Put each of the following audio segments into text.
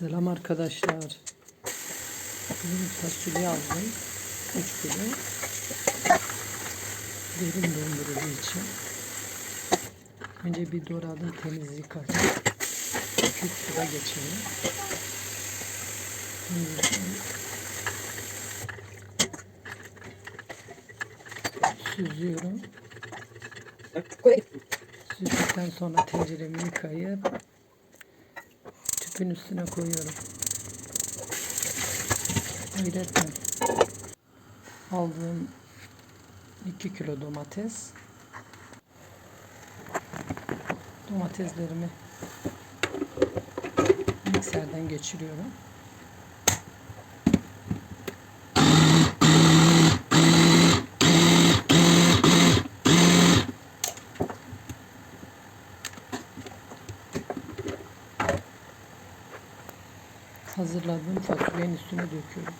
Selam arkadaşlar. Bugün fasulye aldım. 3 kilo. Derin dondurucu için. Önce bir doğradım temiz yıkadım. 2 sıra geçelim. Süzüyorum. Süzdükten sonra tenceremi yıkayıp tüpün üstüne koyuyorum. Ayrıca aldığım 2 kilo domates. Domateslerimi mikserden geçiriyorum. Hazırladığım fasulyenin üstüne döküyorum.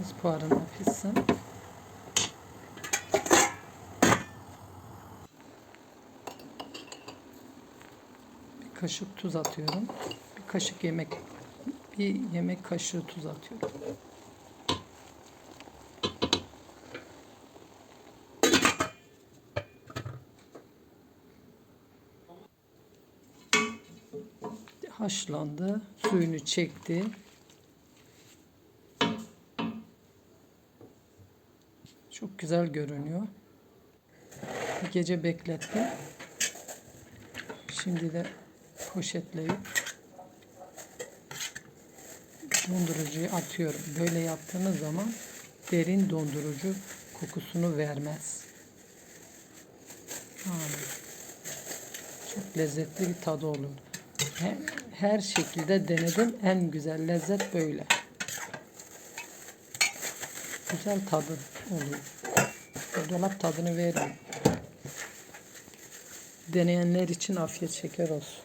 Az buharına pişsin. Bir kaşık tuz atıyorum. Bir kaşık yemek bir yemek kaşığı tuz atıyorum. Haşlandı. Suyunu çekti. Çok güzel görünüyor. Bir gece beklettim. Şimdi de poşetleyip dondurucuya atıyorum. Böyle yaptığınız zaman derin dondurucu kokusunu vermez. Yani çok lezzetli bir tadı olur. He- Her şekilde denedim. En güzel lezzet böyle. Güzel tadı oluyor. Dolap tadını veriyor. Deneyenler için afiyet şeker olsun.